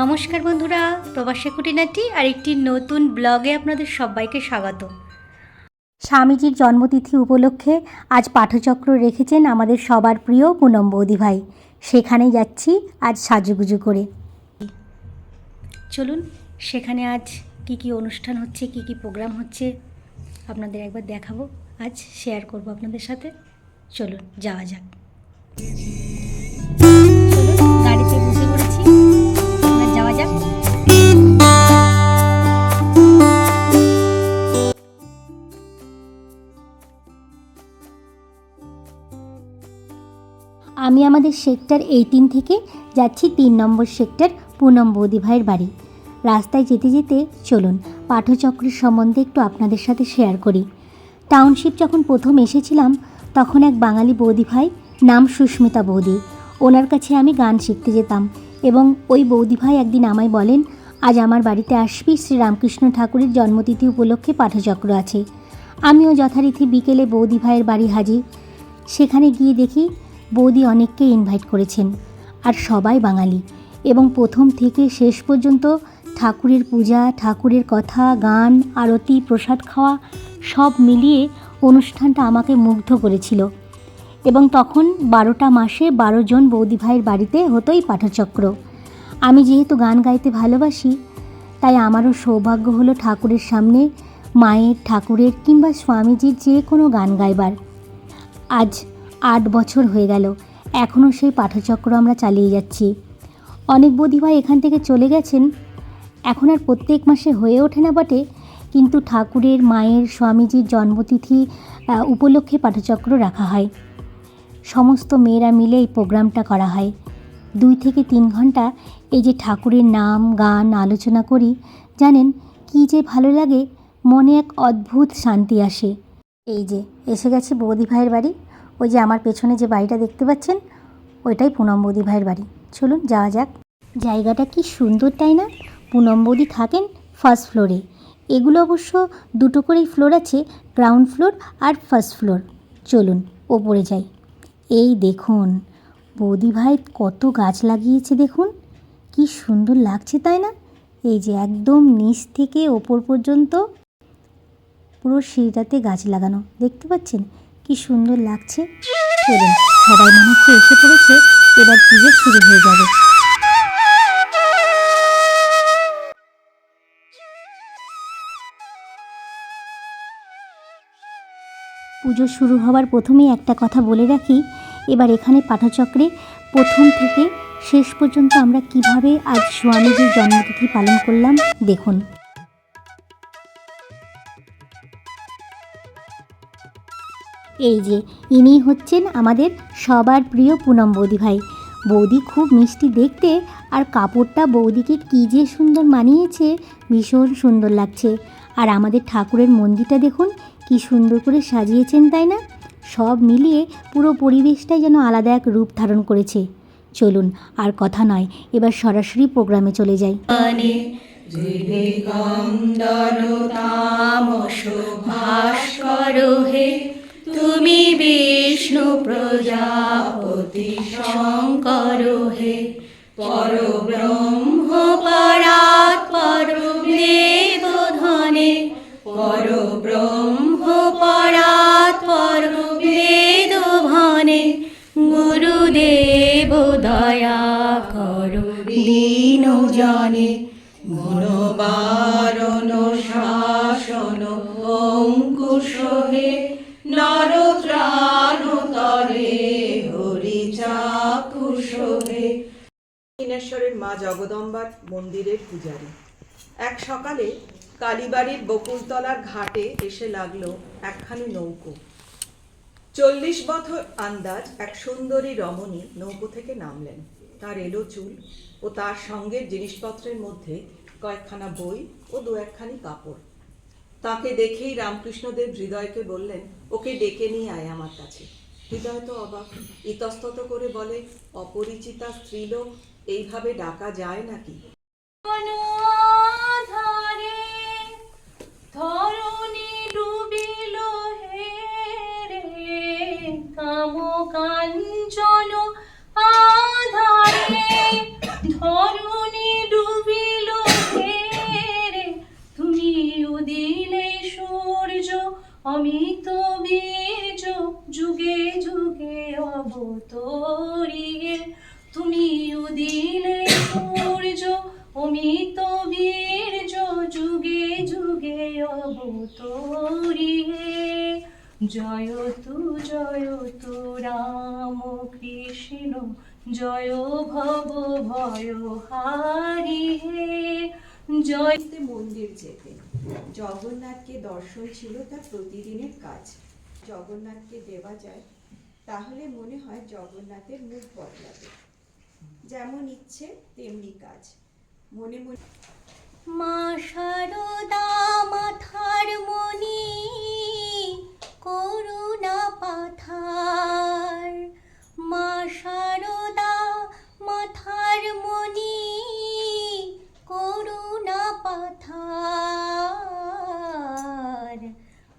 নমস্কার বন্ধুরা, প্রবাসী কুটিনাটি আর একটি নতুন ব্লগে আপনাদের সবাইকে স্বাগত। স্বামীজির জন্মতিথি উপলক্ষে আজ পাঠচক্র রেখেছেন আমাদের সবার প্রিয় পুনম বৌদি ভাই। সেখানে যাচ্ছি আজ সাজুগুজু করে। চলুন, সেখানে আজ কি কি অনুষ্ঠান হচ্ছে, কি কি প্রোগ্রাম হচ্ছে, আপনাদের একবার দেখাবো। আজ শেয়ার করব আপনাদের সাথে। চলুন, যাওয়া যাক। যাক আমি আমাদের সেক্টর এইটিন থেকে যাচ্ছি তিন নম্বর সেক্টর পুনম বৌদি ভাইয়ের বাড়ি। রাস্তায় যেতে যেতে চলুন পাঠচক্রের সম্বন্ধে একটু আপনাদের সাথে শেয়ার করি। টাউনশিপ যখন প্রথম এসেছিলাম, তখন এক বাঙালি বৌদি ভাই, নাম সুস্মিতা বৌদি। ওনার কাছে আমি গান শিখতে যেতাম। এবং ওই বৌদি ভাই একদিন আমায় বলেন, আজ আমার বাড়িতে আসবি, শ্রীরামকৃষ্ণ ঠাকুরের জন্মতিথি উপলক্ষে পাঠচক্র আছে। আমিও যথারীতি বিকেলে বৌদি ভাইয়ের বাড়ি হাজির। সেখানে গিয়ে দেখি বৌদি অনেককে ইনভাইট করেছেন, আর সবাই বাঙালি। এবং প্রথম থেকে শেষ পর্যন্ত ঠাকুরের পূজা, ঠাকুরের কথা, গান, আরতি, প্রসাদ খাওয়া সব মিলিয়ে অনুষ্ঠানটা আমাকে মুগ্ধ করেছিল। এবং তখন বারোটা মাসে বারো জন বৌদি ভাইয়ের বাড়িতে হতোই পাঠচক্র। আমি যেহেতু গান গাইতে ভালোবাসি, তাই আমারও সৌভাগ্য হলো ঠাকুরের সামনে মায়ের, ঠাকুরের কিংবা স্বামীজির যে কোনো গান গাইবার। আজ আট বছর হয়ে গেল এখনও সেই পাঠচক্র আমরা চালিয়ে যাচ্ছি। অনেক বৌদিভাই এখান থেকে চলে গেছেন, এখন আর প্রত্যেক মাসে হয়ে ওঠে না বটে, কিন্তু ঠাকুরের, মায়ের, স্বামীজির জন্মতিথি উপলক্ষে পাঠচক্র রাখা হয়। সমস্ত মেয়েরা মিলে এই প্রোগ্রামটা করা হয়। দুই থেকে তিন ঘণ্টা এই যে ঠাকুরের নাম, গান, আলোচনা করি, জানেন কী যে ভালো লাগে, মনে এক অদ্ভুত শান্তি আসে। এই যে, এসে গেছে বৌদি ভাইয়ের বাড়ি। ওই যে আমার পেছনে যে বাড়িটা দেখতে পাচ্ছেন, ওইটাই পুনম বৌদি ভাইয়ের বাড়ি। চলুন, যাওয়া যাক। জায়গাটা কি সুন্দর তাই না? পুনম বৌদি থাকেন ফার্স্ট ফ্লোরে। এগুলো অবশ্য দুটো করেই ফ্লোর আছে, গ্রাউন্ড ফ্লোর আর ফার্স্ট ফ্লোর। চলুন, ওপরে যাই। এই দেখুন, বৌদি ভাই কত গাছ লাগিয়েছে দেখুন। কি সুন্দর লাগছে, তাই না? এই যে একদম নিচ থেকে ওপর পর্যন্ত পুরো সিঁড়িটাতে গাছ লাগানো, দেখতে পাচ্ছেন? কি সুন্দর লাগছে। চলুন, সবাই মনে হচ্ছে এসে পড়েছে, এবার পুজো শুরু হয়ে যাবে। পুজো শুরু হওয়ার প্রথমেই একটা কথা বলে রাখি এবার এখানে পাঠচক্রে প্রথম থেকে শেষ পর্যন্ত আমরা কীভাবে আজ স্বামীজির জন্মতিথি পালন করলাম, দেখুন। এই যে, ইনি হচ্ছেন আমাদের সবার প্রিয় পুনম বৌদি ভাই বৌদি খুব মিষ্টি দেখতে, আর কাপড়টা বৌদিকে কী যে সুন্দর মানিয়েছে, ভীষণ সুন্দর লাগছে। আর আমাদের ঠাকুরের মন্দিরটা দেখুন, কি সুন্দর করে সাজিয়েছেন, তাই না? সব মিলিয়ে পুরো পরিবেশটাই যেন আলাদা এক রূপ ধারণ করেছে। চলুন, আর কথা নয়, এবার সরাসরি প্রোগ্রামে চলে যাই। ভাস্কর তুমি বিষ্ণু প্রজাপতি শঙ্কর হে পর জনে, গুণবারণ শাসন অঙ্কুশ নরত্রাণ তরে হরি চাকুশ দক্ষিণেশ্বরের মা জগদম্বার মন্দিরের পূজারী। এক সকালে কালীবাড়ির বকুলতলার ঘাটে এসে লাগল একখানি নৌকো। চল্লিশ বছর আন্দাজ এক সুন্দরী রমণী নৌকো থেকে নামলেন। তার এলো চুল ও তার সঙ্গে জিনিসপত্রের মধ্যে কয়েকখানা বই ও দু একখানি কাপড়। তাকে দেখেই রামকৃষ্ণদেব হৃদয়কে বললেন, ওকে ডেকে নিয়ে আয় আমার কাছে। হৃদয় তো অবাক, ইতস্তত করে বলে, অপরিচিতা স্ত্রীলোক, এইভাবে ডাকা যায় নাকি? অনাধারে অরণি ডুবিল রে তুমি দিলে সূর্য, অমিত বীজ, যুগে যুগে অবতরিয়ে। তুমি দিলে সূর্য, অমিত বীর্য যুগে যুগে অবতরিয়ে। জয় তু জয় তু রাম কৃষ্ণ জয় ভব ভয় হারি হে। জয় মন্দির যেতে। জগন্নাথকে দর্শন ছিল তার প্রতিদিনের কাজ। জগন্নাথকে দেওয়া যায় তাহলে মনে হয় জগন্নাথের মুখ বদলাবে। যেমন ইচ্ছে তেমনি কাজ। মনে মনে মা শারদা মাথার মণি করুণা পাথার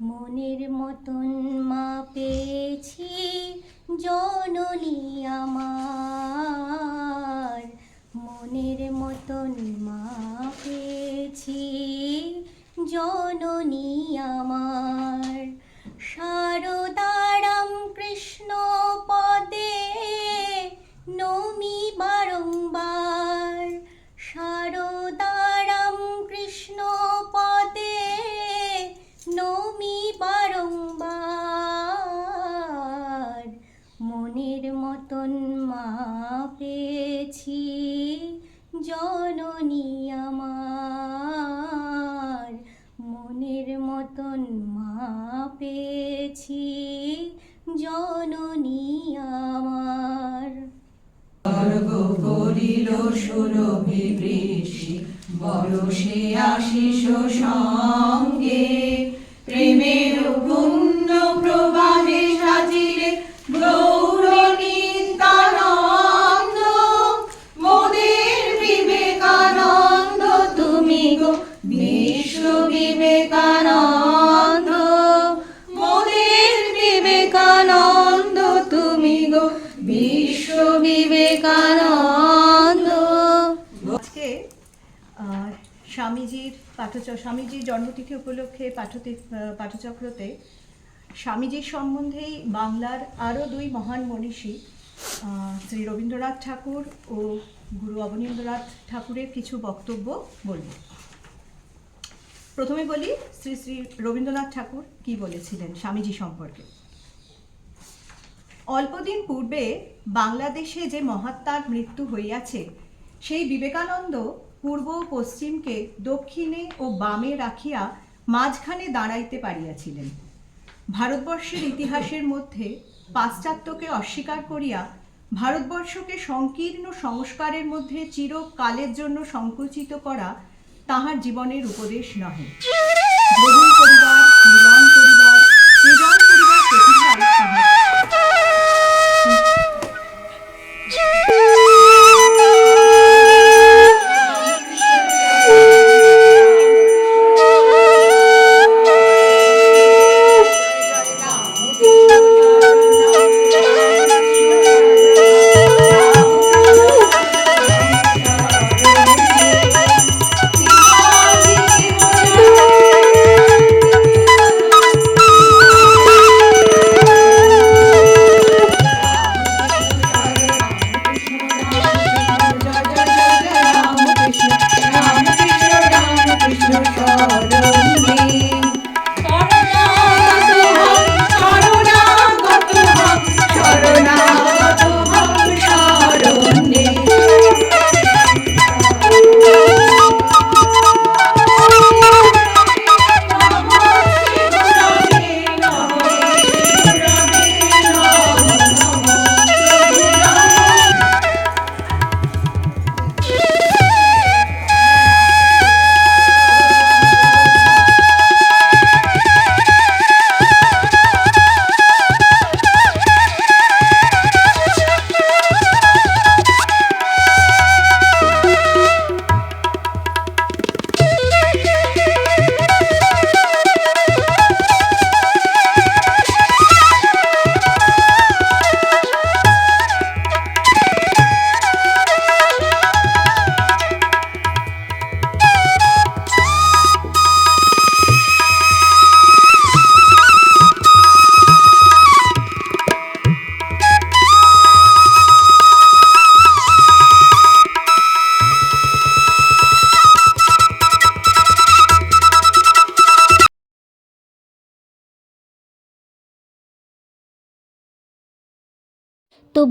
মনের মতন মা পেয়েছি জননী আমার। মনের মতন মা পেয়েছি জননী আমার। শারদারাম কৃষ্ণ পদে নমি বারংবার মনের মতন মা পেয়েছি জননী আমার। করিল সুরভি বৃষ্টি বরসে আশিস সঙ্গে প্রেমের পূর্ণ স্বামীজির পাঠচ স্বামীজির জন্মতিথি উপলক্ষে পাঠতি পাঠচক্রতে স্বামীজির সম্বন্ধেই বাংলার আরও দুই মহান মনীষী শ্রী রবীন্দ্রনাথ ঠাকুর ও গুরু অবনীন্দ্রনাথ ঠাকুরের কিছু বক্তব্য বলব। প্রথমে বলি, শ্রী শ্রী রবীন্দ্রনাথ ঠাকুর কি বলেছিলেন স্বামীজি সম্পর্কে? অল্পদিন পূর্বে বাংলাদেশে যে মহাত্মার মৃত্যু হইয়াছে, সেই বিবেকানন্দ পূর্ব ও পশ্চিমকে দক্ষিণে ও বামে রাখিয়া মাঝখানে দাঁড়াইতে পারিয়াছিলেন। ভারতবর্ষের ইতিহাসের মধ্যে পাশ্চাত্যকে অস্বীকার করিয়া ভারতবর্ষকে সংকীর্ণ সংস্কারের মধ্যে চিরকালের জন্য সংকুচিত করা তাহার জীবনের উপদেশ নহে। গ্রহণ করিবার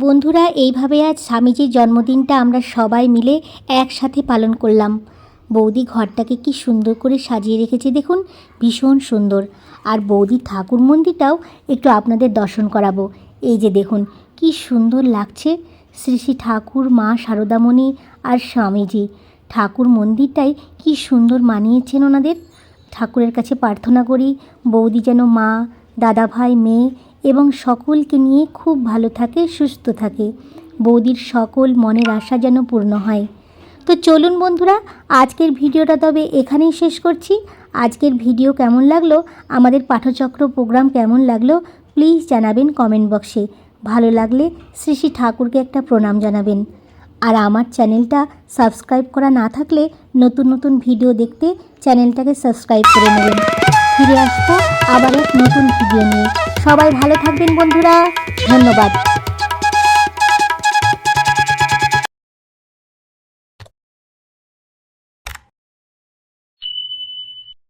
বন্ধুরা, এইভাবে আজ স্বামীজির জন্মদিনটা আমরা সবাই মিলে একসাথে পালন করলাম। বৌদি ঘরটাকে কি সুন্দর করে সাজিয়ে রেখেছে দেখুন, ভীষণ সুন্দর। আর বৌদি ঠাকুর মন্দিরটাও একটু আপনাদের দর্শন করাবো। এই যে দেখুন, কি সুন্দর লাগছে। শ্রী শ্রী ঠাকুর, মা শারদামণি আর স্বামীজি। ঠাকুর মন্দিরটাই কি সুন্দর মানিয়েছেন ওনাদের। ঠাকুরের কাছে প্রার্থনা করি, বৌদি যেন মা দাদা ভাই মেয়ে এবং সকলকে নিয়ে খুব ভালো থাকে, সুস্থ থাকে। বৌদির সকল মনের আশা যেন পূর্ণ হয়। তো চলুন বন্ধুরা, আজকের ভিডিওটা তবে এখানেই শেষ করছি। আজকের ভিডিও কেমন লাগল, আমাদের পাঠচক্র প্রোগ্রাম কেমন লাগল প্লিজ জানাবেন কমেন্ট বক্সে ভালো লাগলে শ্রী শ্রী ঠাকুরকে একটা প্রণাম জানাবেন। আর আমার চ্যানেলটা সাবস্ক্রাইব করা না থাকলে নতুন নতুন ভিডিও দেখতে চ্যানেলটাকে সাবস্ক্রাইব করে নেবেন। ফিরে আসব আবার এক নতুন ভিডিও নিয়ে। সবাই ভালো থাকবেন বন্ধুরা। ধন্যবাদ।